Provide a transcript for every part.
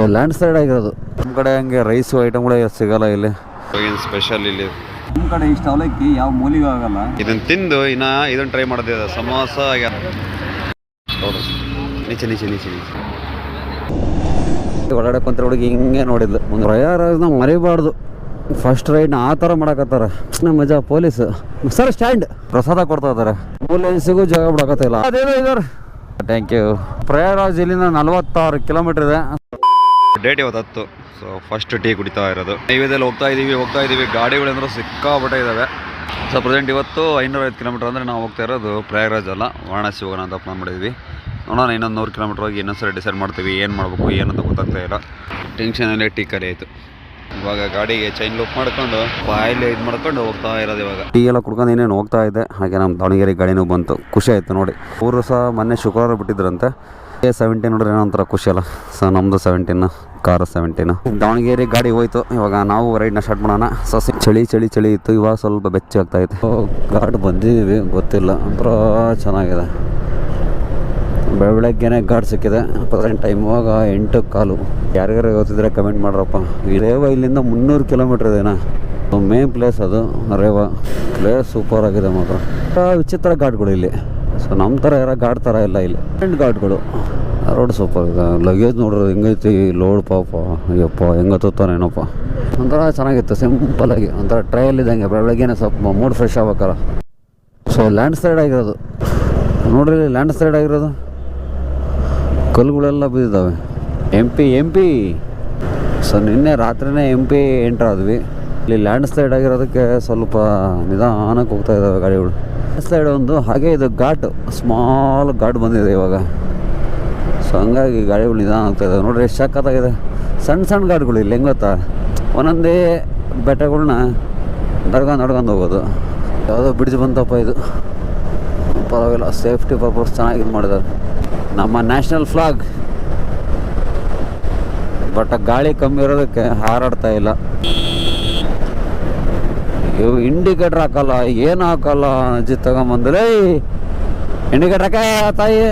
So landslide ಆಗಿರೋದು. ನಮ್ಮ ಕಡೆ ಹಂಗೆ ರೈಸು ಐಟಮ್ಗಳೇ ಸಿಗಲ್ಲ ಇಲ್ಲಿ. ಸ್ಪೆಷಲ್ ಇಲ್ಲಿ? ನಮ್ಮ ಕಡೆ ಇಷ್ಟು ಅವಲಕ್ಕಿ ಯಾವ ಮೂಲಿಗೂ ಆಗಲ್ಲ. ಇದನ್ನ ತಿಂದು ಇನ್ನ ಇದನ್ನ ಟ್ರೈ ಮಾಡಿದೆ ಸಮೋಸ ನೀಚೆ ನೀಚೆ ನೀಚೆ ನೀಚೆ. ಒಳಗಡೆ ಕುಂತ ಹುಡುಗಿ ಹಿಂಗೆ ನೋಡಿದ್ಲು. ಒಂದು ರಯಾರ ಮರಿಬಾರ್ದು. ಫಸ್ಟ್ ರೈಡ್ನ ಆ ಥರ ಮಾಡಕತ್ತಾರ. ನಮ್ಮ ಮಜಾ ಪೊಲೀಸ್. ಸರ್ ಸ್ಟ್ಯಾಂಡ್ ಪ್ರಸಾದ ಕೊಡ್ತಾ ಇದಾರೆ ಆಂಬುಲೆನ್ಸಿಗೂ ಜಾಗ ಬಿಡಕತ್ತಿಲ್ಲ. ಅದೇನೋ ಇದಾರೆ. ಥ್ಯಾಂಕ್ ಯು ಪ್ರಯಾರಾಜ್ ಇಲ್ಲಿಂದ ನಲವತ್ತಾರು ಕಿಲೋಮೀಟರ್ ಇದೆ. ಡೇಟ್ ಇವತ್ತು ಸೊ ಫಸ್ಟ್ ಟೀ ಕುಡಿತಾ ಇರೋದು. ಹೈವೇದಲ್ಲಿ ಹೋಗ್ತಾ ಇದ್ದೀವಿ ಹೋಗ್ತಾ ಇದ್ದೀವಿ ಗಾಡಿಗಳಂದ್ರೆ ಸಿಕ್ಕಾಪಟ್ಟೆ ಇದ್ದಾವೆ ಸೊ ಪ್ರೆಸೆಂಟ್ ಇವತ್ತು ಐನೂರ ಐದು ಕಿಲೋಮೀಟರ್ ಅಂದರೆ ನಾವು ಹೋಗ್ತಾ ಇರೋದು ಪ್ರಯಾಗರಾಜ್ ಅಲ್ಲ. ವಾರಣಾಸಿ ಹೋಗೋಣ ಅಂತ ಪ್ಲಾನ್ ಮಾಡಿದ್ವಿ. ನೋಡೋಣ, ಇನ್ನೊಂದು ನೂರು ಕಿಲೋಮೀಟರ್ ಹೋಗಿ ಇನ್ನೊಂದ್ಸರಿ ಡಿಸೈಡ್ ಮಾಡ್ತೀವಿ ಏನು ಮಾಡಬೇಕು ಏನಂತ ಗೊತ್ತಾಗ್ತಾ ಇಲ್ಲ. ಟೆನ್ಷನಲ್ಲೇ ಟೀ ಕರಿ ಆಯಿತು. ಇವಾಗ ಗಾಡಿಗೆ ಚೈನ್ ಲುಕ್ ಮಾಡ್ಕೊಂಡು, ಬಾಯಲ್ಲಿ ಇದು ಮಾಡ್ಕೊಂಡು ಹೋಗ್ತಾ ಇರೋದು ಇವಾಗ. ಟೀ ಎಲ್ಲ ಕುಡ್ಕೊಂಡು ಏನೇನು ಹೋಗ್ತಾ ಇದೆ. ಹಾಗೆ ನಮ್ಮ ದಾವಣಗೆರೆ ಗಾಡಿನೂ ಬಂತು. ಖುಷಿ ಆಯಿತು ನೋಡಿ. ಊರು ಸಹ ಮೊನ್ನೆ ಶುಕ್ರವಾರ ಬಿಟ್ಟಿದ್ರಂತೆ. ಎ ಸೆವೆಂಟೀನ್ ನೋಡ್ರಿ ಏನೋ ಒಂಥರ ಖುಷಿ ಅಲ್ಲ. ಸೊ ನಮ್ಮದು ಸೆವೆಂಟೀನ್ ಕಾರ್ ಸೆವೆಂಟೀನ್ ದಾವಣಗೆರೆ ಗಾಡಿ ಹೋಯ್ತು, ಇವಾಗ ನಾವು ರೈಡ್ನ ಸ್ಟಾರ್ಟ್ ಮಾಡೋಣ. ಸೊ ಚಳಿ ಚಳಿ ಚಳಿ ಇತ್ತು, ಇವಾಗ ಸ್ವಲ್ಪ ಬೆಚ್ಚ ಆಗ್ತಾ ಇತ್ತು ಗಾಡ್ ಬಂದಿದ್ದೀವಿ, ಗೊತ್ತಿಲ್ಲ. ಒಂಥರ ಚೆನ್ನಾಗಿದೆ. ಬೆಳ ಬೆಳಗ್ಗೆನೆ ಗಾಡ್ ಸಿಕ್ಕಿದೆ. ಪ್ರೆಸೆಂಟ್ ಟೈಮ್ ಇವಾಗ ಎಂಟು ಕಾಲು. ಯಾರ್ಯಾರು ಗೊತ್ತಿದ್ರೆ ಕಮೆಂಟ್ ಮಾಡ್ರಪ್ಪ. ರೇವ ಇಲ್ಲಿಂದ ಮುನ್ನೂರು ಕಿಲೋಮೀಟ್ರ್ ಇದೇನಾ ಮೇನ್ ಪ್ಲೇಸ್ ಅದು ರೇವ. ಪ್ಲೇಸ್ ಸೂಪರ್ ಆಗಿದೆ ಮಾತ್ರ. ವಿಚಿತ್ರ ಘಾಟ್ಗಳು ಇಲ್ಲಿ. ಸೊ ನಮ್ಮ ಥರ ಯಾರ ಗಾಡ್ ಥರ ಇಲ್ಲ ಇಲ್ಲಿ. ಎಂಟು ಗಾಡ್ಗಳು ರೋಡ್ ಇದೆ ಲಗೇಜ್ ನೋಡ್ರಿ, ಹೆಂಗೈತಿ ಲೋಡ್ ಪಾಪ. ಅಯ್ಯಪ್ಪ ಹೆಂಗೆ ಏನಪ್ಪ. ಒಂಥರ ಚೆನ್ನಾಗಿತ್ತು ಸಿಂಪಲಾಗಿ ಒಂಥರ ಟ್ರಯಲ್ ಇದ್ದಂಗೆ, ಬೆಳಗ್ಗೆನೆ ಸ್ವಲ್ಪ ಮೂಡ್ ಫ್ರೆಶ್ ಆಗ್ಬೇಕಲ್ಲ. ಸೊ ಲ್ಯಾಂಡ್ ಸ್ಲೈಡ್ ಆಗಿರೋದು. ನೋಡ್ರಿ ಲ್ಯಾಂಡ್ ಸ್ಲೈಡ್ ಆಗಿರೋದು. ಕಲ್ಲುಗಳೆಲ್ಲ ಬಿದ್ದಿದ್ದಾವೆ. M P M P so ನಿನ್ನೆ ರಾತ್ರಿನೇ ಎಂ ಪಿ ಎಂಟ್ರ್ ಆದ್ವಿ. ಇಲ್ಲಿ ಲ್ಯಾಂಡ್ ಸ್ಲೈಡ್ ಆಗಿರೋದಕ್ಕೆ ಸ್ವಲ್ಪ ನಿಧಾನಕ್ಕೆ ಹೋಗ್ತಾ ಇದ್ದಾವೆ ಗಾಡಿಗಳು. ಸ್ಲೈಡ್ ಒಂದು ಹಾಗೆ ಇದು ಘಾಟ್ ಸ್ಮಾಲ್ ಘಾಟ್ ಬಂದಿದೆ ಇವಾಗ. ಸೊ ಹಂಗಾಗಿ ಗಾಡಿಗಳು ನಿಧಾನ ಆಗ್ತಾ ಇದಾವೆ. ನೋಡ್ರಿ ಎಷ್ಟು ಸಕ್ಕತ್ತಾಗಿದೆ ಸಣ್ಣ ಸಣ್ಣ ಘಾಟ್ಗಳು ಇಲ್ಲಿ, ಹೆಂಗೆ ಗೊತ್ತಾ? ಒಂದೊಂದೇ ಬೆಟ್ಟಗಳನ್ನ ನಡ್ಕೊಂಡು ನಡ್ಕೊಂಡು ಹೋಗೋದು. ಯಾವುದೋ ಬ್ರಿಡ್ಜ್ ಬಂತಪ್ಪ ಇದು. ಪರವಾಗಿಲ್ಲ ಸೇಫ್ಟಿ ಪರ್ಪಸ್ ಚೆನ್ನಾಗಿ ಇದು ಮಾಡಿದ್ದಾರೆ ನಮ್ಮ ನ್ಯಾಷನಲ್ ಫ್ಲಾಗ್ ಬಟ್ ಗಾಳಿ ಕಮ್ಮಿ ಇರೋದಕ್ಕೆ ಹಾರಾಡ್ತಾ ಇಲ್ಲ. ಇಂಡಿಕೇಟ್ರ್ ಹಾಕಲ್ಲ, ಏನು ಹಾಕಲ್ಲ ಅಜ್ಜಿ ತಗೊಂಬಂದ್ರೆ ಇಂಡಿಕೇಟ್ರ್ ಹಾಕ ತಾಯಿ.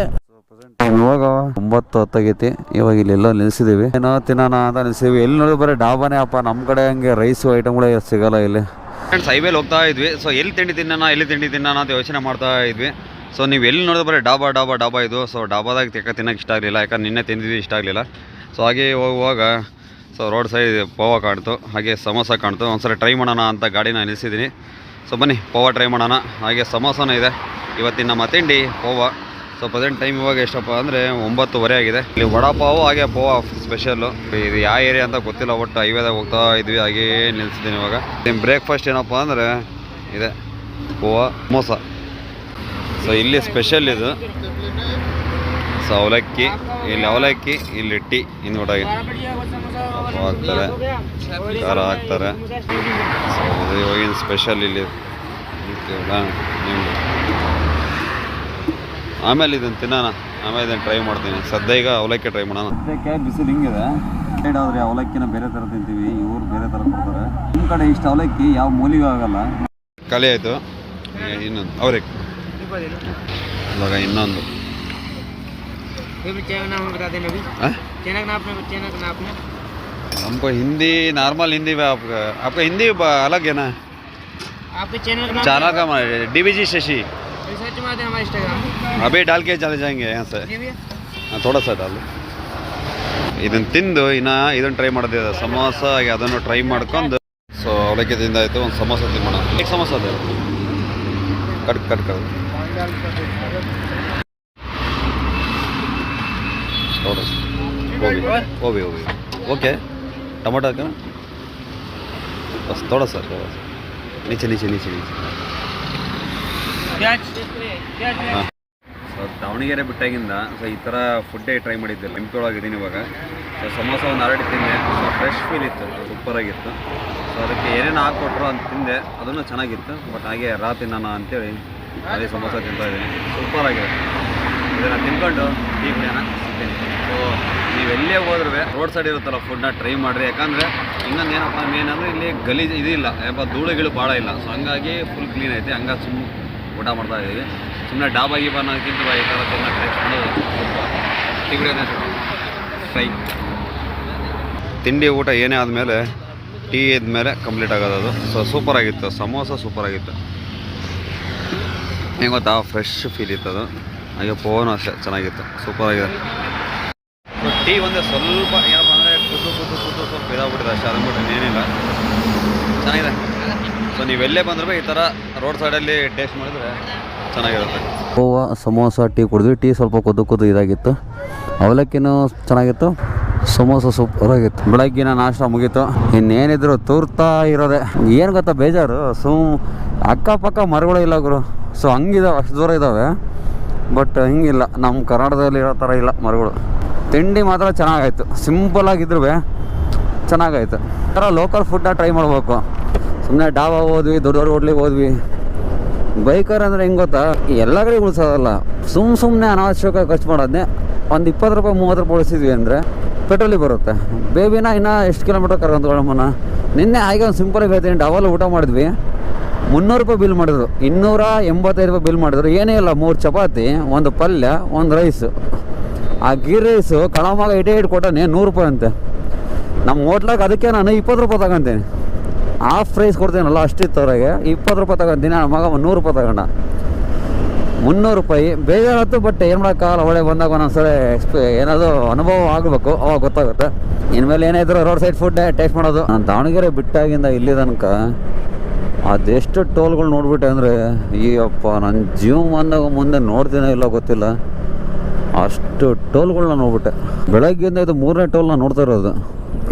ಇವಾಗ ಒಂಬತ್ತು ಹತ್ತಾಗೈತಿ, ಇವಾಗ ಇಲ್ಲಿ ಎಲ್ಲೋ ನಿಲ್ಸಿದೀವಿ. ಏನೋ ತಿನ್ನೋಣ ಅಂತ ನಿಲ್ಸಿದೀವಿ. ಎಲ್ಲಿ ನೋಡಿ ಬರೀ ಡಾಬಾನೇ ಅಪ್ಪ ನಮ್ಮ ಕಡೆ ಹಂಗೆ ರೈಸು ಐಟಮ್ಗಳೇ ಸಿಗಲ್ಲ ಇಲ್ಲಿ. ಫ್ರೆಂಡ್ಸ್ ಹೈವೇಲಿ ಹೋಗ್ತಾ ಇದ್ವಿ. ಸೊ ಎಲ್ಲಿ ತಿಂಡಿ ತಿನ್ನೋಣ, ಎಲ್ಲಿ ತಿಂಡಿ ತಿನ್ನೋಣ ಅಂತ ಯೋಚನೆ ಮಾಡ್ತಾ ಇದ್ವಿ. ಸೊ ನೀವು ಎಲ್ಲಿ ನೋಡಿದ್ರೆ ಬರೀ ಡಾಬಾ ಡಾಬಾ ಡಾಬಾ ಇದು. ಸೊ ಡಾಬಾದಾಗ ತಿಕ್ಕ ತಿನ್ನೋಕೆ ಇಷ್ಟ ಆಗಲಿಲ್ಲ, ಯಾಕಂದ್ರೆ ನಿನ್ನೆ ತಿಂದಿದ್ದು ಇಷ್ಟ ಆಗಲಿಲ್ಲ. ಸೊ ಹಾಗೆ ಹೋಗುವಾಗ ಸೊ ರೋಡ್ ಸೈಡ್ ಪೋವಾ ಕಾಣ್ತು, ಹಾಗೆ ಸಮೋಸ ಕಾಣ್ತು. ಒಂದ್ಸಲ ಟ್ರೈ ಮಾಡೋಣ ಅಂತ ಗಾಡಿನ ನಿಲ್ಲಿಸಿದ್ದೀನಿ ಸೊ ಬನ್ನಿ ಪೋವಾ ಟ್ರೈ ಮಾಡೋಣ. ಹಾಗೆ ಸಮೋಸನೂ ಇದೆ. ಇವತ್ತಿನ ನಮ್ಮ ತಿಂಡಿ ಪೋವಾ ಸೊ ಪ್ರೆಸೆಂಟ್ ಟೈಮ್ ಇವಾಗ ಎಷ್ಟಪ್ಪ ಅಂದರೆ ಒಂಬತ್ತುವರೆ ಆಗಿದೆ. ಇಲ್ಲಿ ವಡಾಪಾವು, ಹಾಗೆ ಪೋವಾ ಸ್ಪೆಷಲ್ಲು ಇದು ಯಾವ ಏರಿಯಾ ಅಂತ ಗೊತ್ತಿಲ್ಲ ಒಟ್ಟು ಹೈವೇದಾಗ ಹೋಗ್ತಾ ಇದ್ವಿ, ಹಾಗೇ ನಿಲ್ಸಿದ್ದೀನಿ ಇವಾಗ. ನಿಮ್ಮ ಬ್ರೇಕ್ಫಾಸ್ಟ್ ಏನಪ್ಪ ಅಂದರೆ ಇದೆ ಪೋವಾ ಮೋಸ ಸೊ ಇಲ್ಲಿ ಸ್ಪೆಷಲ್ ಇದು. ಸೊ ಅವಲಕ್ಕಿ ಇಲ್ಲಿ ಅವಲಕ್ಕಿ ಇಲ್ಲಿ ಟೀ ಇನ್ನು ಹಾಕ್ತಾರೆ. ಖಾರ ಹಾಕ್ತಾರೆ. ಸೊ ಇವಾಗಿನ ಸ್ಪೆಷಲ್ ಇಲ್ಲಿ ಆಮೇಲೆ ಇದನ್ನು ತಿನ್ನೋಣ. ಆಮೇಲೆ ಇದನ್ನು ಟ್ರೈ ಮಾಡ್ತೀನಿ. ಸದ್ಯ ಈಗ ಅವಲಕ್ಕಿ ಟ್ರೈ ಮಾಡೋಣ. ಸದ್ಯಕ್ಕೆ ಬಿಸಿಲು ಹಿಂಗಿದೆ ಸೈಡ್ ಆದರೆ ಅವಲಕ್ಕಿನ ಬೇರೆ ಥರ ತಿಂತೀವಿ. ಇವರು ಬೇರೆ ಥರ ಕೊಡ್ತಾರೆ. ನಿಮ್ಮ ಕಡೆ ಇಷ್ಟು ಅವಲಕ್ಕಿ ಯಾವ ಮೂಲಿಗೂ ಆಗಲ್ಲ. ಖಾಲಿ ಆಯಿತು. ಇನ್ನೊಂದು. ಅವ್ರಿಗೆ. ಇವಾಗ ಇನ್ನೊಂದು. ये भी चैनल नाम बता देना अभी हाँ? चैनल का नाम अपने चैनल का नाम अपने हमको हिंदी नॉर्मल हिंदी में आपका आपका हिंदी ब- अलग है ना आपके चैनल का नाम चैनल का D B G Shashi search मारते हैं हमारे इंस्टाग्राम अभी डाल के चले जाएंगे यहाँ से जी भैया हाँ, थोड़ा सा डाल ಇದನ್ನು ತಿಂದು ಇನ್ನು ಇದನ್ನು ಟ್ರೈ ಮಾಡೋದಿದೆ ಸಮೋಸ ಹಾಗೆ ಅದನ್ನು ಟ್ರೈ ಮಾಡ್ಕೊಂಡು ಸೊ ಅವಲಕ್ಕಿ ತಿಂದಾಯ್ತು ಒಂದು ಸಮೋಸ ತಿನ್ನೋಣ ಈಗ ಸಮೋಸ ಅದೇ ಕಟ್ ಕಟ್ ಕಟ್ ಹೋಗಿ. ಹೋಗಿ. ಹೋಗಿ ಓಕೆ ಟೊಮೊಟೊ ಹಾಕೋಣ? ಬಸ್ ತೋಡ ಸರ್ ನೀಚೆ ನೀಚೆ ನೀಚೆ ನೀಚೆ. ಸೊ ದಾವಣಗೆರೆ ಬಿಟ್ಟಾಗಿಂದ ಸೊ ಈ ಥರ ಫುಡ್ಡೇ ಟ್ರೈ ಮಾಡಿದ್ದಿಲ್ಲ. ಎಂಪಿ ಒಳಗಿದ್ದೀನಿ ಇವಾಗ. ಸೊ ಸಮೋಸ ಒಂದು ಆಲ್ರೆಡಿ ತಿಂದೆ. ಸೊ ಫ್ರೆಶ್ ಫೀಲ್ ಇತ್ತು. ಸೂಪರಾಗಿತ್ತು ಸೊ ಅದಕ್ಕೆ ಏನೇನು ಹಾಕ್ಕೊಟ್ರು ಅಂತ ತಿಂದೆ. ಅದನ್ನು ಚೆನ್ನಾಗಿತ್ತು. ಬಟ್ ಹಾಗೆ ರಾತ್ರಿ ನಾನು ಅಂತೇಳಿ ಅದೇ ಸಮೋಸ ತಿಂತಾ ಇದ್ದೀನಿ. ಸೂಪರಾಗಿರುತ್ತೆ ಇದನ್ನು ತಿನ್ಕೊಂಡು ಟೀ ಕುಡಿಯೋಣ ಸಿಗ್ತೀನಿ. ಸೊ ನೀವು ಎಲ್ಲೇ ಹೋದ್ರೂ ರೋಡ್ ಸೈಡ್ ಇರುತ್ತಲ್ಲ ಫುಡ್ನ ಟ್ರೈ ಮಾಡಿರಿ. ಯಾಕಂದರೆ ಇನ್ನೊಂದು ಏನಪ್ಪ ಮೇನ್ ಅಂದರೆ ಇಲ್ಲಿ ಗಲೀಜು ಇದಿಲ್ಲ. ಯಾಕಪ್ಪ ಧೂಳುಗಳು ಭಾಳ ಇಲ್ಲ. ಸೊ ಹಂಗಾಗಿ ಫುಲ್ ಕ್ಲೀನ್ ಐತೆ. ಹಂಗಾಗಿ ಸುಮ್ಮನೆ ಊಟ ಮಾಡ್ತಾ ಇದ್ದೀವಿ. ಸುಮ್ಮನೆ ಡಾಬಾ ಗೀಬಾ ಅನ್ನೋದಕ್ಕಿಂತ ಈ ಥರ ತಿನ್ನ ಟ್ರೈ ಮಾಡೋದು ಕುಡಿಯೋದೇ ಟ್ರೈ ತಿಂಡಿ ಊಟ ಏನೇ ಆದಮೇಲೆ ಟೀ ಇದ್ಮೇಲೆ ಕಂಪ್ಲೀಟ್ ಆಗೋದು ಅದು. ಸೊ ಸೂಪರ್ ಆಗಿತ್ತು. ಸಮೋಸ ಸೂಪರ್ ಆಗಿತ್ತು. ಹೆಂಗೆ ಗೊತ್ತಾ? ಫ್ರೆಶ್ ಫೀಲ್ ಇತ್ತು ಅದು. ಅಯ್ಯೋ ಫೋನು ಅಷ್ಟೇ ಚೆನ್ನಾಗಿತ್ತು. ಸೂಪರ್ ಆಗಿದೆ. ಟೀ ಒಂದೇ ಸ್ವಲ್ಪ ಏನಪ್ಪ ಅಂದರೆ ಕುದ್ದು ಕುದ್ದು ಕುದ್ದು ಸ್ವಲ್ಪ ಇದಾಗ್ಬಿಟ್ಟಿದೆ ಅಷ್ಟೇ ಅದನ್ಬಿಟ್ಟು ಏನಿಲ್ಲ ಚೆನ್ನಾಗಿದೆ. ಸೊ ನೀವೆಲ್ಲೇ ಬಂದರೂ ಈ ಥರ ರೋಡ್ ಸೈಡಲ್ಲಿ ಟೇಸ್ಟ್ ಮಾಡಿದ್ರೆ ಚೆನ್ನಾಗಿರುತ್ತೆ. ಪೋವ ಸಮೋಸ ಟೀ ಕುಡಿದ್ವಿ. ಟೀ ಸ್ವಲ್ಪ ಕುದ್ದು ಕುದ್ದು ಇದಾಗಿತ್ತು. ಅವಲಕ್ಕಿನೂ ಚೆನ್ನಾಗಿತ್ತು. ಸಮೋಸ ಸೂಪರ್ ಆಗಿತ್ತು ಬೆಳಗ್ಗಿನ ನಾಷ್ಟ ಮುಗೀತು. ಇನ್ನೇನಿದ್ರು ತೂರ್ತಾ ಇರೋದೆ. ಏನು ಗೊತ್ತಾ ಬೇಜಾರು. ಸುಮ್ ಅಕ್ಕಪಕ್ಕ ಮರಗಳು ಇಲ್ಲ ಗುರು. ಸೊ ಹಂಗಿದಾವೆ ಅಷ್ಟು ದೂರ ಇದ್ದಾವೆ ಬಟ್ ಹಿಂಗಿಲ್ಲ ನಮ್ಮ ಕರ್ನಾಟಕದಲ್ಲಿ ಇರೋ ಥರ ಇಲ್ಲ ಮರಗಳು. ತಿಂಡಿ ಮಾತ್ರ ಚೆನ್ನಾಗಾಯ್ತು. ಸಿಂಪಲ್ ಆಗಿದ್ರು ಚೆನ್ನಾಗಾಯ್ತು. ಥರ ಲೋಕಲ್ ಫುಡ್ನ ಟ್ರೈ ಮಾಡಬೇಕು. ಸುಮ್ಮನೆ ಡಾಬಾ ಹೋದ್ವಿ ದೊಡ್ಡ ದೊಡ್ಡ ಹೋಟ್ಲಿಗೆ ಹೋದ್ವಿ. ಬೈಕರ್ ಅಂದರೆ ಹೆಂಗೆ ಗೊತ್ತಾ? ಎಲ್ಲ ಕಡೆ ಉಳಿಸೋದಲ್ಲ. ಸುಮ್ಮ ಸುಮ್ಮನೆ ಅನಾವಶ್ಯಕ ಖರ್ಚು ಮಾಡೋದನ್ನೇ ಒಂದು ಇಪ್ಪತ್ತು ರೂಪಾಯಿ, ಮೂವತ್ತು ರೂಪಾಯಿ ಉಳಿಸಿದ್ವಿ ಅಂದರೆ ಪೆಟ್ರೋಲಿಗೆ ಬರುತ್ತೆ. ಬೇಬಿನ ಇನ್ನೂ ಎಷ್ಟು ಕಿಲೋಮೀಟ್ರ್ ಕರ್ಕೊಂಡ್ಕೊಳ್ಳಮ್ಮನ ನಿನ್ನೆ ಹಾಗೆ ಒಂದು ಸಿಂಪಲಾಗಿ ಹೇಳ್ತೀನಿ, ಡಬಲ್ ಊಟ ಮಾಡಿದ್ವಿ. ಮುನ್ನೂರು ರೂಪಾಯಿ ಬಿಲ್ ಮಾಡಿದ್ರು. ಇನ್ನೂರ ಎಂಬತ್ತೈದು ರೂಪಾಯಿ ಬಿಲ್ ಮಾಡಿದ್ರು. ಏನೇ ಇಲ್ಲ, ಮೂರು ಚಪಾತಿ, ಒಂದು ಪಲ್ಯ, ಒಂದು ರೈಸು ಆ ಗೀ ರೈಸು ಕಳಮಾಗ ಇಟೇ ಇಟ್ಟು ಕೊಟ್ಟಾನೆ ನೂರು ರೂಪಾಯಿ ಅಂತೆ. ನಮ್ಮ ಹೋಟ್ಲಾಗ ಅದಕ್ಕೆ ನಾನು ಇಪ್ಪತ್ತು ರೂಪಾಯಿ ತಗೊಂತೀನಿ. ಹಾಫ್ ಪ್ರೈಸ್ ಕೊಡ್ತೀನಲ್ಲ ಅಷ್ಟಿತ್ತು ಅವ್ರಿಗೆ. ಇಪ್ಪತ್ತು ರೂಪಾಯಿ ತಗೊಂತೀನಿ ನನ್ನ ಮಗ ನೂರು ರೂಪಾಯಿ ತಗೊಂಡ. ಮುನ್ನೂರು ರೂಪಾಯಿ. ಬೇಜಾರತ್ತು ಬಟ್ ಏನು ಮಾಡೋಕ್ಕಾಗಲ್ಲ ಒಳ್ಳೆ ಬಂದಾಗ ಒಂದೊಂದ್ಸಲ ಎಕ್ಸ್ಪೀ ಏನಾದರೂ ಅನುಭವ ಆಗಬೇಕು. ಅವಾಗ ಗೊತ್ತಾಗುತ್ತೆ. ಇನ್ಮೇಲೆ ಏನೇ ಇದ್ರು ರೋಡ್ ಸೈಡ್ ಫುಡ್ ಟೇಸ್ಟ್ ಮಾಡೋದು. ನಾನು ದಾವಣಗೆರೆ ಬಿಟ್ಟಾಗಿಂದ ಇಲ್ಲಿ ತನಕ ಅದೆಷ್ಟು ಟೋಲ್ಗಳು ನೋಡ್ಬಿಟ್ಟೆ ಅಂದರೆ ಅಯ್ಯಪ್ಪ ನನ್ನ ಜೀವ ಬಂದಾಗ ಮುಂದೆ ನೋಡ್ತೀನೋ ಇಲ್ಲ ಗೊತ್ತಿಲ್ಲ. ಅಷ್ಟು ಟೋಲ್ಗಳನ್ನ ನೋಡ್ಬಿಟ್ಟೆ. ಬೆಳಗ್ಗೆಯಿಂದ ಇದು ಮೂರನೇ ಟೋಲ್ನ ನೋಡ್ತಾ ಇರೋದು.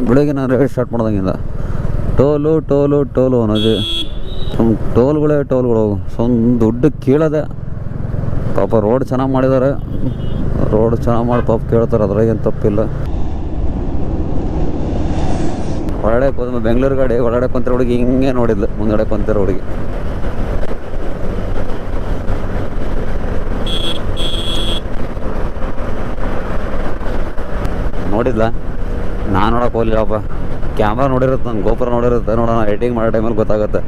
ಬೆಳಗ್ಗೆ ನಾನು ರೇಟ್ ಸ್ಟಾರ್ಟ್ ಮಾಡ್ದಂಗಿಂದ. ಟೋಲು ಟೋಲು ಟೋಲು ಅನ್ನೋದು. ಸುಮ್ ಟೋಲ್ಗಳೇ ಟೋಲ್ಗಳು. ಒಂದು ದುಡ್ಡು ಕೀಳದೆ. ಪಾಪ ರೋಡ್ ಚೆನ್ನಾಗಿ ಮಾಡಿದ್ದಾರೆ. ರೋಡ್ ಚೆನ್ನಾಗಿ ಮಾಡಿ ಪಾಪ ಕೇಳ್ತಾರೆ, ಅದ್ರಾಗೇನು ತಪ್ಪಿಲ್ಲ. ಹೊರಗಡೆ ಕೂತ ಬೆಂಗಳೂರು ಗಾಡಿ ಒಳಗಡೆ ಕುಂತಿರೋ ಹುಡುಗಿ ಹಿಂಗೆ ನೋಡಿದ್ಲು ಮುಂದಡೆ ಕುಂತಿರೋ ಹುಡುಗಿ. ನೋಡಿದ್ಲ? ನಾನು ನೋಡಕ್ಕೆ ಹೋಗ್ಲಿಲ್ಲಪ್ಪ ಕ್ಯಾಮ್ರಾ ನೋಡಿರುತ್ತೆ ನಾನು ಗೋಪುರ ನೋಡಿರುತ್ತೆ, ನೋಡೋಣ ಎಡಿಟಿಂಗ್ ಮಾಡೋ ಟೈಮಲ್ಲಿ ಗೊತ್ತಾಗುತ್ತೆ.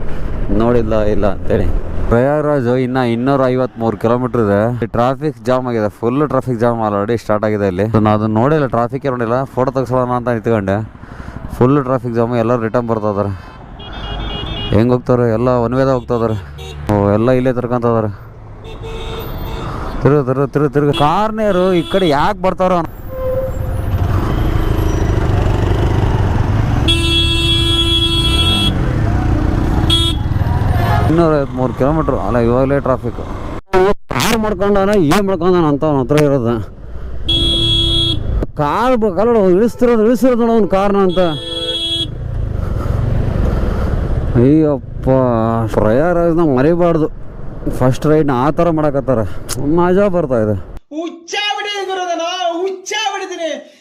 ನೋಡಿಲ್ಲ ಇಲ್ಲ ಅಂತೇಳಿ. ಪ್ರಯಾಗ್ರಾಜ್ ಇನ್ನು ಇನ್ನೂರ ಐವತ್ಮೂರು ಕಿಲೋಮೀಟ್ರ್ ಇದೆ. ಟ್ರಾಫಿಕ್ ಜಾಮ್ ಆಗಿದೆ full traffic jam already start ಆಗಿದೆ ಇಲ್ಲಿ. ನಾನು ಅದನ್ನ ನೋಡಿಲ್ಲ ಟ್ರಾಫಿಕ್ ನೋಡಿಲ್ಲ ಫೋಟೋ ತೆಗೆಸೋಣ ಅಂತ ನಿಂತ್ಕೊಂಡೆ. ಫುಲ್ ಟ್ರಾಫಿಕ್ ಜಾಮ್ ಎಲ್ಲರೂ ರಿಟರ್ನ್ ಬರ್ತಾ ಇದಾರೆ ಹೆಂಗೆ ಹೋಗ್ತಾರೆ? ಎಲ್ಲ ಒನ್ ವೇದ ಹೋಗ್ತಾ ಇದಾರೆ ಓ, ಎಲ್ಲ ಇಲ್ಲೇ ಇದಾರೆ ತಿರುಗ ತಿರುಗ ತಿರುಗ ತಿರುಗ. ಕಾರ್ನೇರು ಈ ಕಡೆ ಯಾಕೆ ಬರ್ತಾರೋ ಇನ್ನೂರ ಐವತ್ಮೂರು ಕಿಲೋಮೀಟ್ರ್ ಅಲ್ಲ, ಇವಾಗಲೇ ಟ್ರಾಫಿಕ್ ಕಾರ್ ಮಾಡ್ಕೊಂಡವನ ಏನು ಮಾಡ್ಕೊಂಡವನ ಅಂತ ಹತ್ರ ಇರೋದು. ಕಾರ್ ಕಲ್ಲ ಇಳಿಸ್ತಿರೋದು ಇಳಿಸಿರೋದು ನೋಡೋ ಒಂದು ಕಾರ್ನ ಅಂತ. ಅಯ್ಯಪ್ಪ ಪ್ರಯಾರಾಜ್ನ ಮರಿಬಾರ್ದು. ಫಸ್ಟ್ ರೈಡ್ನ ಆ ಥರ ಮಾಡಕತ್ತಾರ. ಮಜಾ ಬರ್ತಾ ಇದೆ.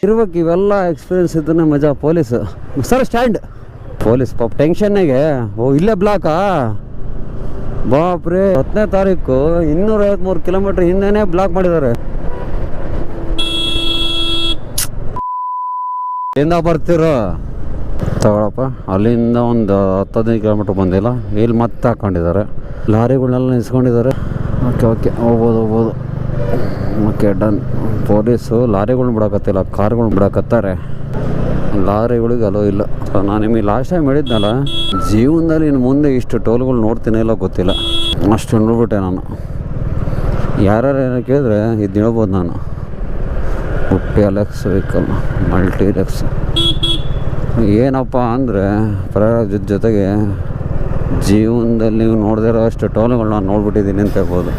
ಇರ್ಬೇಕು ಇವೆಲ್ಲ ಎಕ್ಸ್ಪೀರಿಯನ್ಸ್ ಇದ್ದನೆ ಮಜಾ ಪೊಲೀಸ್. ಸರ್ ಸ್ಟ್ಯಾಂಡ್ ಪೊಲೀಸ್ ಪಾಪ ಟೆನ್ಷನ್ನಾಗೆ ಓ ಇಲ್ಲೇ ಬ್ಲಾಕಾ ಬಾಪ್ರೆ ಹತ್ತನೇ ತಾರೀಕು ಇನ್ನೂರ ಐವತ್ಮೂರು ಕಿಲೋಮೀಟರ್ ಹಿಂದೆನೇ ಬ್ಲಾಕ್ ಮಾಡಿದ್ದಾರೆ. ಎಲ್ಲಿಂದ ಬರ್ತಿರೋ? ತಗೊಳಪ್ಪ. ಅಲ್ಲಿಂದ ಒಂದು ಹತ್ತು ಹದಿನೈದು ಕಿಲೋಮೀಟ್ರ್ ಬಂದಿಲ್ಲ. ಇಲ್ಲಿ ಮತ್ತೆ ಹಾಕೊಂಡಿದ್ದಾರೆ. ಲಾರಿಗಳನ್ನೆಲ್ಲ ನಿಲ್ಸ್ಕೊಂಡಿದ್ದಾರೆ. Okay okay. ಹೋಗ್ಬೋದು ಹೋಗ್ಬೋದು. Okay, done. ಪೊಲೀಸು, ಲಾರಿಗಳ್ನ ಬಿಡಕತ್ತಿಲ್ಲ. ಕಾರ್ಗಳ್ನ ಬಿಡಕತ್ತಾರೆ. ಲಾರಿಗಳಿಗೆ ಅಲೋ ಇಲ್ಲ. ನಾನು ನಿಮಗೆ ಲಾಸ್ಟ್ ಟೈಮ್ ಹೇಳಿದ್ನಲ್ಲ, ಜೀವನದಲ್ಲಿ ಇನ್ನು ಮುಂದೆ ಇಷ್ಟು ಟೋಲ್ಗಳು ನೋಡ್ತೀನಿ ಇಲ್ಲ ಗೊತ್ತಿಲ್ಲ. ಅಷ್ಟು ನೋಡ್ಬಿಟ್ಟೆ ನಾನು. ಯಾರ್ಯಾರು ಏನೋ ಕೇಳಿದ್ರೆ ಇದು ಹೇಳ್ಬೋದು ನಾನು. ಹುಟ್ಟಿ ಅಲೆಕ್ಸ್ ವೆಹಿಕಲ್ ಮಲ್ಟಿಲೆಕ್ಸ್ ಏನಪ್ಪ ಅಂದರೆ ಪ್ರಯಾಣ ಜೊತೆಗೆ ಜೀವನದಲ್ಲಿ ನೀವು ನೋಡದೇ ಇರೋ ಅಷ್ಟು ಟೋಲ್ಗಳನ್ನ ನಾನು ನೋಡ್ಬಿಟ್ಟಿದ್ದೀನಿ ಅಂತ ಹೇಳ್ಬೋದು.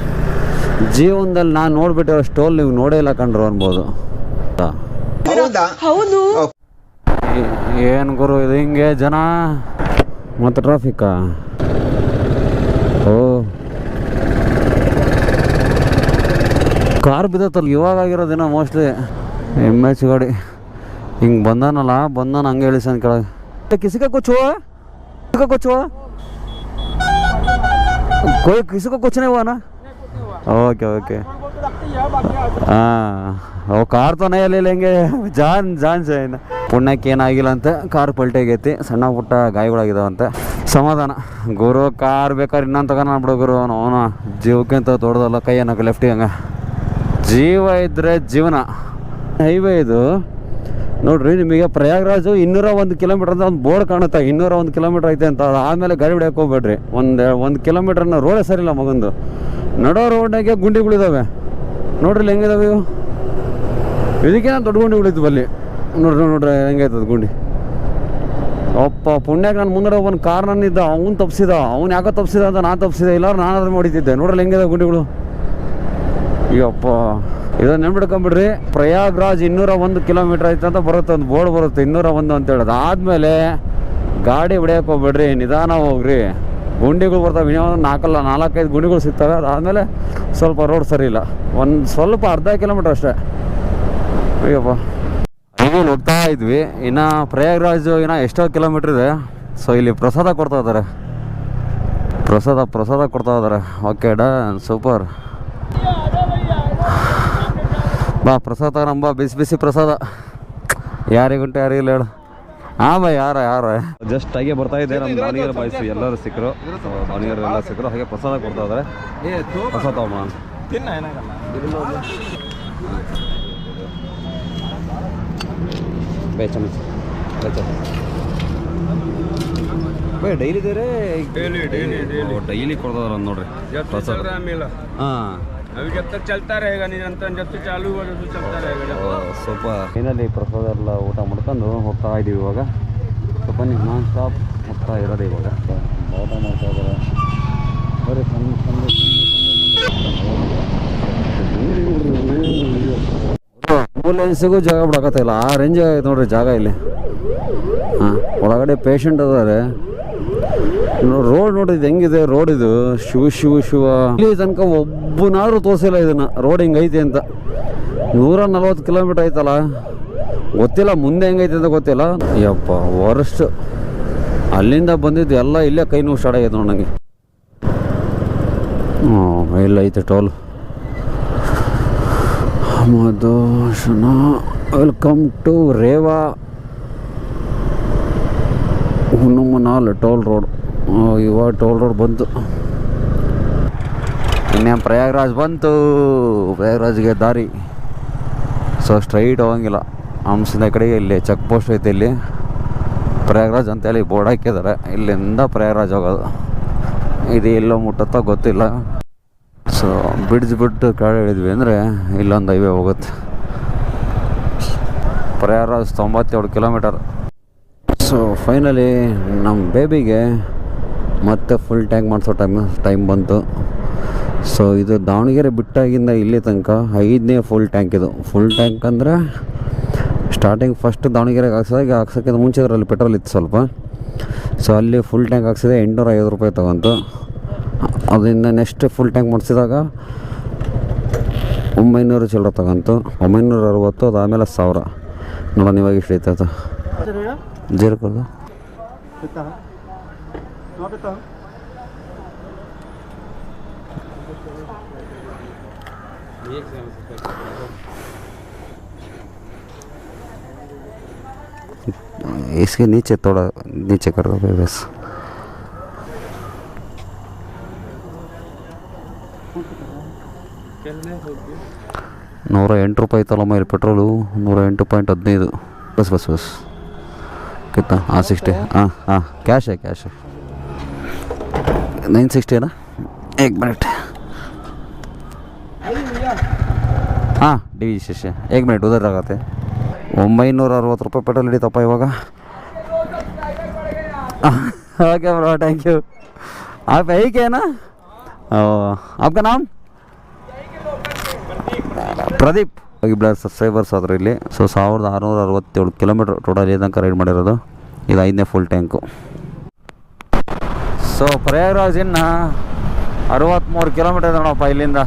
ಜೀವನದಲ್ಲಿ ನಾನು ನೋಡ್ಬಿಟ್ಟಿರೋ ಸ್ಟೋಲ್ ನೀವು ನೋಡೇ ಇಲ್ಲ ಕಂಡ್ರು ಅನ್ಬೋದು. ಏನು ಗುರು ಇದು ಹಿಂಗೆ ಜನ? ಮತ್ತು ಟ್ರಾಫಿಕ್ಕಾ ಓ. ಕಾರ್ ಬಿದ್ದತ್ತಲ್ಲ ಇವಾಗ ದಿನ ಮೋಸ್ಟ್ಲಿ ಎಂ ಎಚ್ ಗಾಡಿ. ಹಿಂಗೆ ಬಂದಾನಲ್ಲ, ಬಂದಾನ ಹಂಗೆ ಹೇಳಿ ಸನ್ ಕೆಳಗೆ. ಕಿಸಕ ಕೊಚ್ಚು ಕೊಚ್ಚುವ? ಕೊಚ್ಚು ಕೊಯ್, ಕಿಸಕ ಕೊಚ್ಚನೆ ಓಕೆ ಓಕೆ. ಹಾಂ ಅವು ಕಾರ್ ತಾನೇ ಇರಲಿಲ್ಲ ಹೆಂಗೆ? ಜಾನ್ ಜಾನ್ ಜಾನ್ ಪುಣ್ಯಕ್ಕೆ ಏನಾಗಿಲ್ಲ ಅಂತ ಕಾರ್ ಪಲ್ಟಾಗೈತಿ ಸಣ್ಣ ಪುಟ್ಟ ಗಾಯಗಳಾಗಿದಾವಂತೆ. ಸಮಾಧಾನ. ಗುರು, ಕಾರ್ ಬೇಕಾದ್ರೆ ಇನ್ನೊಂದು ತಗೋಣ ಬಿಡು ಗುರು. ಅವನು ಅವನು ಜೀವಕ್ಕಿಂತ ದೊಡ್ಡದಲ್ಲ ಕೈ ಅನ್ನೋಕೆ ಲೆಫ್ಟಿಗೆ ಹಂಗೆ. ಜೀವ ಇದ್ರೆ ಜೀವನ. ಹೈವೇ ಇದು. ನೋಡ್ರಿ, ನಿಮಗೆ ಪ್ರಯಾಗ್ರಾಜು ಇನ್ನೂರ ಒಂದು ಕಿಲೋಮೀಟರ್ ಅಂತ ಒಂದು ಬೋರ್ಡ್ ಕಾಣುತ್ತೆ. ಇನ್ನೂರ ಒಂದು ಕಿಲೋಮೀಟರ್ ಐತೆ ಅಂತ. ಆಮೇಲೆ ಗಾಡಿ ಹೊಡ್ಯಕ್ಕೆ ಹೋಗ್ಬೇಡ್ರಿ. ಒಂದು ಒಂದು ನ ರೋಡೇ ಸರಿಯಿಲ್ಲ ಮಗಂದು. ನಡೋ ರೋಡ್ನಾಗೆ ಗುಂಡಿಗಳಿದಾವೆ ನೋಡ್ರಿ ಹೆಂಗಿದಾವೆ ಇವು? ಇದಕ್ಕೆ ದೊಡ್ಡ ಗುಂಡಿಗಳಿದ್ವು ಅಲ್ಲಿ. ನೋಡ್ರಿ ನೋಡ್ರಿ ಹೆಂಗೈತದ ಗುಂಡಿ. ಅಪ್ಪ ಪುಣ್ಯಕ್ಕೆ ನಾನು ಮುಂದೆ ಒಂದು ಕಾರ್ ನನ್ನಿದ್ದ ಅವ್ನು ತಪ್ಸಿದ. ಅವ್ನು ಯಾಕೋ ತಪ್ಸಿದ ಅಂತ ನಾನು ತಪ್ಪಿಸಿದೆ ಇಲ್ಲಾರು ನಾನು ಅದ್ರ ಹೊಡಿತಿದ್ದೆ ನೋಡ್ರಿ ಹೆಂಗಿದೆ ಗುಂಡಿಗಳು? ಅಯ್ಯಪ್ಪ ಇದು ನೆನ್ಬಿಡ್ಕೊಂಬಿಡ್ರಿ ಪ್ರಯಾಗ್ರಾಜ್ ಇನ್ನೂರ ಒಂದು ಕಿಲೋಮೀಟರ್ ಐತೆ ಅಂತ ಬರುತ್ತೆ, ಒಂದು ಬೋರ್ಡ್ ಬರುತ್ತೆ ಇನ್ನೂರ ಒಂದು ಅಂತ ಹೇಳೋದು. ಆದಮೇಲೆ ಗಾಡಿ ಹೊಡಿಯಕ್ಕೆ ಹೋಗ್ಬೇಡ್ರಿ, ನಿಧಾನ ಹೋಗ್ರಿ. ಗುಂಡಿಗಳು ಬರ್ತಾವೆ ಮಿನಿಮಮ್ ನಾಲ್ಕಲ್ಲ, ನಾಲ್ಕೈದು ಗುಂಡಿಗಳು ಸಿಗ್ತವೆ. ಅದಾದಮೇಲೆ ಸ್ವಲ್ಪ ರೋಡ್ ಸರಿ ಇಲ್ಲ. ಒಂದು ಸ್ವಲ್ಪ ಅರ್ಧ ಕಿಲೋಮೀಟ್ರ್ ಅಷ್ಟೇ. ಅಯ್ಯಪ್ಪ. ಹೀಗೆ ಹೋಗ್ತಾ ಇದ್ವಿ. ಇನ್ನು ಪ್ರಯಾಗ್ರಾಜ್ ಇನ್ನು ಎಷ್ಟೋ ಕಿಲೋಮೀಟ್ರ್ ಇದೆ. ಸೊ ಇಲ್ಲಿ ಪ್ರಸಾದ ಕೊಡ್ತಾ ಇದ್ದಾರೆ. ಪ್ರಸಾದ ಪ್ರಸಾದ ಕೊಡ್ತಾ ಇದ್ದಾರೆ. ಓಕೆ ಡನ್ ಸೂಪರ್ ಬಾ ಪ್ರಸಾದ ನಮ್ಮ ಬಿಸಿ ಬಿಸಿ ಪ್ರಸಾದ. ಯಾರಿಗುಂಟು ಯಾರಿಗಿಲ್ಲ ಹೇಳು. ಹಾ ಬಾ ಯಾರ ಯಾರ ಜಸ್ಟ್ ಹಾಗೆ ಬರ್ತಾ ಇದ್ದೆ ನಮ್ಮ ಮಾನಿಯರ್ ಬಾಯ್ಸ್ ಎಲ್ಲರೂ ಸಿಕ್ಕರು ಮಾನಿಯರ್ ಎಲ್ಲ ಸಿಕ್ಕರು ಹಾಗೆ ಪ್ರಸಾದ ಕೊಡ್ತಾ ಇದ್ದಾರೆ ಪ್ರಸಾದ ಡೈಲಿ ಡೈಲಿ ಕೊಡ್ತಾ ನೋಡ್ರಿ ಪ್ರಸಾದ. ಹಾಂ. अभी जब तक चलता रहेगा निरंतर जब से चालू हुआ जब से चलता रहेगा जब ಸ್ವಲ್ಪ ಫೈನಲಿ ಪ್ರಸಾದ ಎಲ್ಲ ಊಟ ಮಾಡ್ಕೊಂಡು ಹೋಗ್ತಾ ಇದ್ದೀವಿ ಇವಾಗ ಸೊ ಬನ್ನಿ ನಾನ್ ಸ್ಟಾಪ್ ಹೋಗ್ತಾ ಇರೋದು ಇವಾಗ ಊಟ ಮಾಡ್ತಾ ಇದ್ದಾರೆ ಬರೀ ಸಣ್ಣ ಸಣ್ಣ ಆಂಬುಲೆನ್ಸಿಗೂ ಜಾಗ ಬಿಡಕತ್ತಿಲ್ಲ ಆ ರೇಂಜ್ ಆಗೈತೆ ನೋಡ್ರಿ ಜಾಗ ಇಲ್ಲಿ ಹಾಂ ಒಳಗಡೆ ಪೇಷಂಟ್ ಅದಾರೆ ರೋಡ್ ನೋಡಿ ಇದು ಹೆಂಗಿದೆ ರೋಡ್ ಇದು ಶಿವ ಶಿವ ಶಿವ ಇಲ್ಲಿ ತನಕ ಒಬ್ಬನಾದ್ರೂ ತೋರಿಸಿಲ್ಲ ಇದನ್ನು. ರೋಡ್ ಹಿಂಗೈತೆ ಅಂತ. ನೂರ ನಲ್ವತ್ತು ಕಿಲೋಮೀಟರ್ ಐತಲ್ಲ. ಗೊತ್ತಿಲ್ಲ, ಮುಂದೆ ಹೆಂಗೈತೆ ಅಂತ ಗೊತ್ತಿಲ್ಲ. ಯಪ್ಪ ವರ್ಸ್ಟ್ ಅಲ್ಲಿಂದ ಬಂದಿದ್ದು ಎಲ್ಲ ಇಲ್ಲೇ ಕೈ ನೋವು ಸ್ಟಾರ್ಟ್ ಆಗೈತೆ ನೋಡಿ ನನಗೆ ಹ್ಞೂ ಇಲ್ಲ ಐತೆ ಟೋಲ್ ಮಧುಶನ ವೆಲ್ಕಮ್ ಟು ರೇವಾ. ಹುಣ್ಣುಮನಾಲ್ ಟೋಲ್ ರೋಡ್ ಇವಾಗ ಟೋಲ್ ರೋಡ್ ಬಂತು. ಇನ್ನೇನು ಪ್ರಯಾಗ್ರಾಜ್ ಬಂತು? ಪ್ರಯಾಗ್ರಾಜ್ಗೆ ದಾರಿ. ಸೊ ಸ್ಟ್ರೈಟ್ ಹೋಗಂಗಿಲ್ಲ. ಅಂಶದ ಕಡೆಗೆ ಇಲ್ಲಿ ಚೆಕ್ ಪೋಸ್ಟ್ ಐತೆ ಇಲ್ಲಿ. ಪ್ರಯಾಗ್ರಾಜ್ ಅಂತೇಳಿ ಬೋರ್ಡ್ ಹಾಕಿದ್ದಾರೆ. ಇಲ್ಲಿಂದ ಪ್ರಯಾಗ್ರಾಜ್ ಹೋಗೋದು. ಇದು ಎಲ್ಲೋ ಮುಟ್ಟತ್ತೋ ಗೊತ್ತಿಲ್ಲ. ಸೊ ಬಿಡ್ಜ್ ಬಿಟ್ಟು ಕೆಳಗೆ ಹೇಳಿದ್ವಿ ಅಂದರೆ ಇಲ್ಲೊಂದು ಹೈವೇ ಹೋಗುತ್ತೆ. ಪ್ರಯಾಗ್ರಾಜ್ ತೊಂಬತ್ತೇಳು ಕಿಲೋಮೀಟರ್ ಸೊ ಫೈನಲಿ ನಮ್ಮ ಬೇಬಿಗೆ ಮತ್ತೆ ಫುಲ್ ಟ್ಯಾಂಕ್ ಮಾಡಿಸೋ ಟೈಮ್ ಟೈಮ್ ಬಂತು. ಸೊ ಇದು ದಾವಣಗೆರೆ ಬಿಟ್ಟಾಗಿಂದ ಇಲ್ಲಿ ತನಕ ಐದನೇ ಫುಲ್ ಟ್ಯಾಂಕ್ ಇದು. ಫುಲ್ ಟ್ಯಾಂಕ್ ಅಂದರೆ ಸ್ಟಾರ್ಟಿಂಗ್ ಫಸ್ಟ್ ದಾವಣಗೆರೆಗೆ ಹಾಕ್ಸಿದಾಗ ಹಾಕ್ಸೋಕ್ಕಿಂತ ಮುಂಚೆ ಅದರಲ್ಲಿ ಪೆಟ್ರೋಲ್ ಇತ್ತು ಸ್ವಲ್ಪ. ಸೊ ಅಲ್ಲಿ ಫುಲ್ ಟ್ಯಾಂಕ್ ಹಾಕ್ಸಿದೆ ಎಂಟುನೂರ ಐವತ್ತು ರೂಪಾಯಿ ತಗೊಂತು ಅದರಿಂದ ನೆಕ್ಸ್ಟ್ ಫುಲ್ ಟ್ಯಾಂಕ್ ಮಾಡಿಸಿದಾಗ ಒಂಬೈನೂರು ಚಿಲ್ಲರೆ ತಗೊಂತು ಒಂಬೈನೂರ ಅರವತ್ತು ಅದಾದಮೇಲೆ ಸಾವಿರ. ನೋಡೋಣ ಇವಾಗ ಇಷ್ಟು ಐತದ ಜೀರಕದ इसके नीचे थोड़ा नीचे कर दो भाई बस ನೂರ ಎಂಟು ರೂಪಾಯಿ ಐತಲ್ಲಮ್ಮ ಇಲ್ಲಿ ಪೆಟ್ರೋಲು ನೂರ ಎಂಟು ಪಾಯಿಂಟ್ ಹದಿನೈದು ಬಸ್ ಬಸ್ ಬಸ್ ಕಿತ್ತ ಹಾಂ ಸಿಕ್ಸ್ಟಿ ಹಾಂ ಹಾಂ ಕ್ಯಾಶ್ है ಕ್ಯಾಶ್ ನೈನ್ ಸಿಕ್ಸ್ಟಿ है ना ಡಿ ವಿ ಏಕ್ ಮಿನಿಟ್ ಮಿನಿಟ್ ಉದರಾಗತ್ತೆ ಒಂಬೈನೂರ ಅರವತ್ತು ರೂಪಾಯಿ ಪೆಟ್ರೋಲ್ ಹಿಡಿತಪ್ಪ ಇವಾಗ. ಓಕೆ ಬ್ರೋ ಥ್ಯಾಂಕ್ ಯು ಆಪ್ ಐಕೇನಾ ಓ, ಆಪ್ಕ ನಾಮ್? ಪ್ರದೀಪ್. ಇಬ್ಬರು ಸಬ್ಸ್ಕ್ರೈಬರ್ಸ್ ಆದರು ಇಲ್ಲಿ. ಸೊ ಸಾವಿರದ ಆರುನೂರ ಅರವತ್ತೇಳು ಕಿಲೋಮೀಟ್ರ್ ಟೋಟಲ್ ಇದ್ದಂಗೆ ರೈಡ್ ಮಾಡಿರೋದು. ಇದು ಐದನೇ ಫುಲ್ ಟ್ಯಾಂಕು ಸೊ ಪ್ರಯಾಗ್ರಾಜಿನ ಅರವತ್ತ್ಮೂರು ಕಿಲೋಮೀಟರ್ ನೋಡಪ್ಪ ಇಲ್ಲಿಂದ.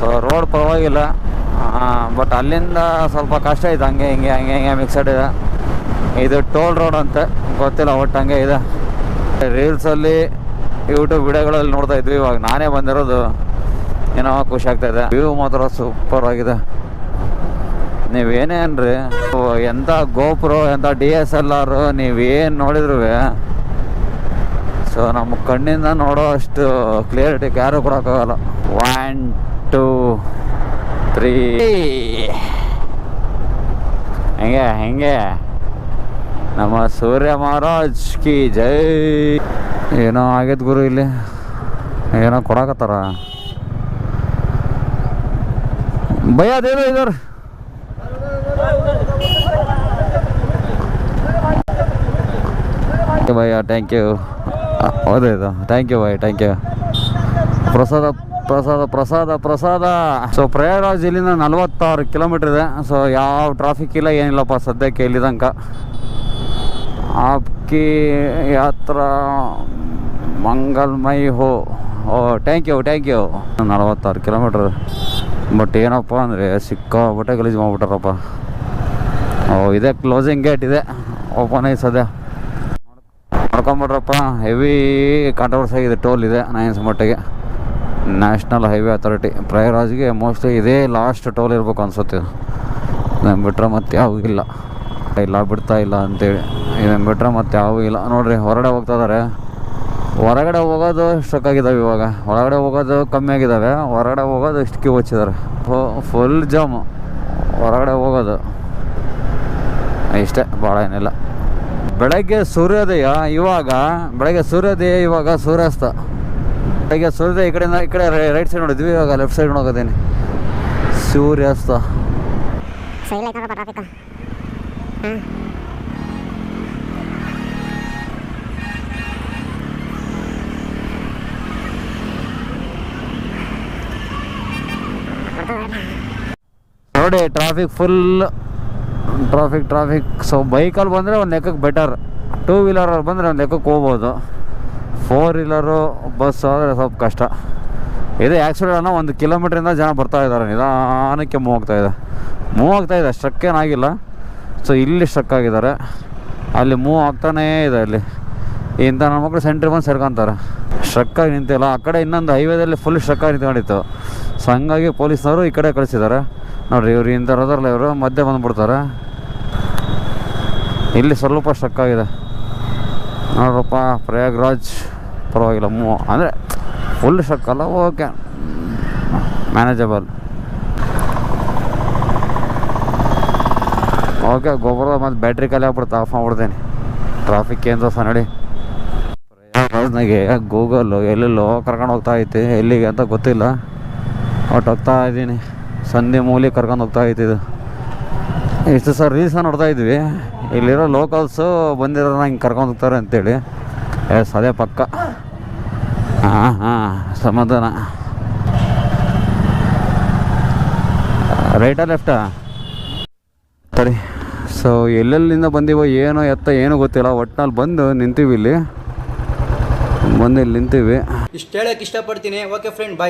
ಸೊ ರೋಡ್ ಪರವಾಗಿಲ್ಲ. ಬಟ್ ಅಲ್ಲಿಂದ ಸ್ವಲ್ಪ ಕಷ್ಟ ಇದೆ ಹಂಗೆ, ಹಿಂಗೆ ಹಂಗೆ, ಹಿಂಗೆ ಮಿಕ್ಸಡ್ ಇದೆ. ಇದು ಟೋಲ್ ರೋಡ್ ಅಂತ. ಗೊತ್ತಿಲ್ಲ ಒಟ್ಟು ಹಂಗೆ ಇದೆ. ರೀಲ್ಸಲ್ಲಿ ಯೂಟ್ಯೂಬ್ ವಿಡಿಯೋಗಳಲ್ಲಿ ನೋಡ್ತಾ ಇದ್ವಿ. ಇವಾಗ ನಾನೇ ಬಂದಿರೋದು. ಏನೋ ಖುಷಿ ಆಗ್ತಾ ಇದೆ. ವ್ಯೂ ಮಾತ್ರ ಸೂಪರ್ ಆಗಿದೆ. ನೀವೇನೇ ಅನ್ರಿ ಎಂಥ ಗೋಪುರ ಎಂಥ ಡಿ ಎಸ್ ಎಲ್ ಆರ್ ನೀವೇನು ನೋಡಿದ್ರು ಸೊ ನಮ್ಮ ಕಣ್ಣಿಂದ ನೋಡೋ ಅಷ್ಟು ಕ್ಲಿಯರಿಟಿ ಯಾರು ಕೊಡೋಕ್ಕಾಗಲ್ಲ. ಒನ್ ಟೂ ತ್ರೀ ಹೆಂಗೆ ಹೆಂಗೆ? ನಮ್ಮ ಸೂರ್ಯ ಮಹಾರಾಜ್ ಕಿ ಜೈ. ಏನೋ ಆಗೈತೆ ಗುರು ಇಲ್ಲಿ. ಏನೋ ಕೊಡಕತ್ತಾರ. ಭಯ ಅದೇನೋ ಇದಾರ. ಭಯ ಥ್ಯಾಂಕ್ ಯು ಹೌದೈದು ಥ್ಯಾಂಕ್ ಯು ಭಯ ಥ್ಯಾಂಕ್ ಯು ಪ್ರಸಾದ ಪ್ರಸಾದ ಪ್ರಸಾದ ಪ್ರಸಾದ. ಸೊ ಪ್ರಯಾಗ್ರಾಜ್ ಇಲ್ಲಿಂದ ನಲ್ವತ್ತಾರು ಕಿಲೋಮೀಟರ್ ಇದೆ. ಸೊ ಯಾವ ಟ್ರಾಫಿಕ್ ಇಲ್ಲ, ಏನಿಲ್ಲಪ್ಪ, ಸದ್ಯಕ್ಕೆ ಇಲ್ಲಿ ತನಕ. ಆಪ್ಕಿ ಯಾತ್ರಾ ಮಂಗಲ್ಮೈ ಹೋ. ಓ ಟ್ಯಾಂಕ್ ಯು ಟ್ಯಾಂಕ್ ಯು ನಲವತ್ತಾರು ಕಿಲೋಮೀಟ್ರ್ ಬಟ್ ಏನಪ್ಪ ಅಂದರೆ, ಸಿಕ್ಕಾಪಟ್ಟೆ ಗಲೀಜು ಮಾಡ್ಬಿಟ್ಟಾರಪ್ಪ. ಓ, ಇದೆ ಕ್ಲೋಸಿಂಗ್ ಗೇಟ್ ಇದೆ. ಓಪನ್ ಐತೆ ಸದ್ಯ. ನೋಡ್ಕೊಂಬಿಟ್ರಪ್ಪ ಹೆವಿ ಕಾಂಟ್ರವರ್ಸಿ ಆಗಿದೆ ಟೋಲ್ ಇದೆ ನೈನ್ಸ್ ಮಟ್ಟಿಗೆ ನ್ಯಾಷನಲ್ ಹೈವೇ ಅಥಾರಿಟಿ ಪ್ರಯಾಗ್ರಾಜ್ಗೆ ಮೋಸ್ಟ್ಲಿ ಇದೇ ಲಾಸ್ಟ್ ಟೋಲ್ ಇರ್ಬೇಕು ಅನ್ಸುತ್ತೆ. ಇದು ಇದನ್ನು ಬಿಟ್ರೆ ಮತ್ತೆ ಯಾವೂ ಇಲ್ಲ. ಇಲ್ಲ ಬಿಡ್ತಾ ಇಲ್ಲ ಅಂತೇಳಿ. ಇದನ್ನು ಬಿಟ್ಟರೆ ಮತ್ತೆ ಯಾವೂ ಇಲ್ಲ. ನೋಡಿರಿ, ಹೊರಗಡೆ ಹೋಗ್ತಾ ಇದಾರೆ. ಹೊರಗಡೆ ಹೋಗೋದು ಸ್ಟ್ರಕ್ ಆಗಿದಾವೆ ಇವಾಗ. ಹೊರಗಡೆ ಹೋಗೋದು ಕಮ್ಮಿ ಆಗಿದ್ದಾವೆ ಹೊರಗಡೆ ಹೋಗೋದು ಇಷ್ಟು ಕ್ಯೂ ಹಚ್ಚಿದ್ದಾರೆ ಫುಲ್ ಜಾಮ್ ಹೊರಗಡೆ ಹೋಗೋದು. ಇಷ್ಟೇ, ಭಾಳ ಏನಿಲ್ಲ. ಬೆಳಗ್ಗೆ ಸೂರ್ಯೋದಯ ಇವಾಗ, ಬೆಳಗ್ಗೆ ಸೂರ್ಯೋದಯ ಇವಾಗ ಸೂರ್ಯಾಸ್ತ. ಬೆಳಗ್ಗೆ ಸೂರ್ಯೋದಯ ಈ ಕಡೆಯಿಂದ ಈ ಕಡೆ ರೈಟ್ ಸೈಡ್ ನೋಡಿದ್ವಿ ಇವಾಗ ಲೆಫ್ಟ್ ಸೈಡ್ ನೋಡೋದೇನೆ ಸೂರ್ಯಾಸ್ತ. ನೋಡಿ traffic full traffic traffic so ಬೈಕಲ್ಲಿ ಬಂದರೆ ಒಂದು ಲೆಕ್ಕಕ್ಕೆ ಬೆಟರ್ ಟೂ ವೀಲರ್ ಬಂದರೆ ಒಂದು ಲೆಕ್ಕಕ್ಕೆ ಹೋಗ್ಬೋದು. ಫೋರ್ ವೀಲರು ಬಸ್ ಆದರೆ ಸ್ವಲ್ಪ ಕಷ್ಟ. ಇದು ಆ್ಯಕ್ಸಿಡೆಂಟ್ ಒಂದು ಕಿಲೋಮೀಟ್ರಿಂದ ಜನ ಬರ್ತಾ ಇದ್ದಾರೆ. ನಿಧಾನಕ್ಕೆ ಮೂವ್ ಆಗ್ತಾ ಇದೆ. ಮೂವ್ ಆಗ್ತಾ ಇದೆ. ಸ್ಟ್ರಕ್ ಏನಾಗಿಲ್ಲ ಸೊ ಇಲ್ಲಿ ಸ್ಟ್ರಕ್ ಆಗಿದ್ದಾರೆ. ಅಲ್ಲಿ ಮೂವ್ ಆಗ್ತಾನೇ ಇದೆ ಅಲ್ಲಿ ಇಂಥ ನನ್ನ ಮಕ್ಕಳು ಸೆಂಟ್ರಿಗೆ ಬಂದು ಸೇರ್ಕೊಂತಾರೆ. ಸ್ಟ್ರಕ್ಕಾಗಿ ನಿಂತಿಲ್ಲ. ಆ ಕಡೆ ಇನ್ನೊಂದು ಹೈವೇದಲ್ಲಿ ಫುಲ್ ಸ್ಟ್ರಕ್ಕಾಗಿ ನಿಂತ್ಕೊಂಡಿತ್ತು. ಸೊ ಹಂಗಾಗಿ ಪೊಲೀಸ್ನವರು ಈ ಕಡೆ ಕಳಿಸಿದ್ದಾರೆ. ನೋಡ್ರಿ, ಇವ್ರು ಇಂಥವ್ರದ್ರಲ್ಲ ಇವರು ಮಧ್ಯೆ ಬಂದುಬಿಡ್ತಾರೆ. ಇಲ್ಲಿ ಸ್ವಲ್ಪ ಸ್ಟ್ರಕ್ ಆಗಿದೆ. ನೋಡ್ರಪ್ಪ, ಪ್ರಯಾಗ್ರಾಜ್. ಪರವಾಗಿಲ್ಲ, ಮೂವ್ ಅಂದರೆ ಫುಲ್ ಅಲ್ಲ ಓಕೆ ಮ್ಯಾನೇಜಬಲ್ ಓಕೆ ಗೊಬ್ಬರ ಮತ್ತು ಬ್ಯಾಟ್ರಿ ಖಾಲಿ ಆಗ್ಬಿಡುತ್ತೆ ಆಫ್ ಮಾಡ್ಬಿಡ್ತೇನೆ. ಟ್ರಾಫಿಕ್ ಏನು ದೋಸ ನೋಡಿ. ಪ್ರಯಾಗ್ರಾಜ್ನಾಗೆ ಗೂಗಲ್ಲು ಎಲ್ಲೆಲ್ಲೋ ಕರ್ಕೊಂಡು ಹೋಗ್ತಾ ಐತಿ, ಎಲ್ಲಿಗೆ ಅಂತ ಗೊತ್ತಿಲ್ಲ. ಒಟ್ಟು ಹೋಗ್ತಾ ಇದ್ದೀನಿ. ಸಂಧಿ ಮೂಲಿ ಕರ್ಕೊಂಡು ಹೋಗ್ತಾ ಇದು. ಇಷ್ಟು ಸರ್ ರೀಲ್ಸ ನೋಡ್ತಾ ಇದ್ವಿ. ಇಲ್ಲಿರೋ ಲೋಕಲ್ಸು ಬಂದಿರೋ ಹಿಂಗೆ ಕರ್ಕೊಂಡು ಹೋಗ್ತಾರೆ ಅಂತೇಳಿ. ಎಸ್ ಅದೇ ಪಕ್ಕ. ಹಾಂ ಹಾಂ, ಸಮಾಧಾನ. ರೈಟಾ ಲೆಫ್ಟಾ? ಸರಿ ಸೊ ಎಲ್ಲೆಲ್ಲಿಂದ ಬಂದೀವೋ, ಏನೋ ಎತ್ತ, ಏನೂ ಗೊತ್ತಿಲ್ಲ. ಒಟ್ಟಿನಲ್ಲಿ ಬಂದು ನಿಂತೀವಿ ಇಲ್ಲಿ. ಬಂದು ಇಲ್ಲಿ ನಿಂತೀವಿ. ಇಷ್ಟು ಹೇಳಕ್ಕೆ ಇಷ್ಟಪಡ್ತೀನಿ. Okay friend bye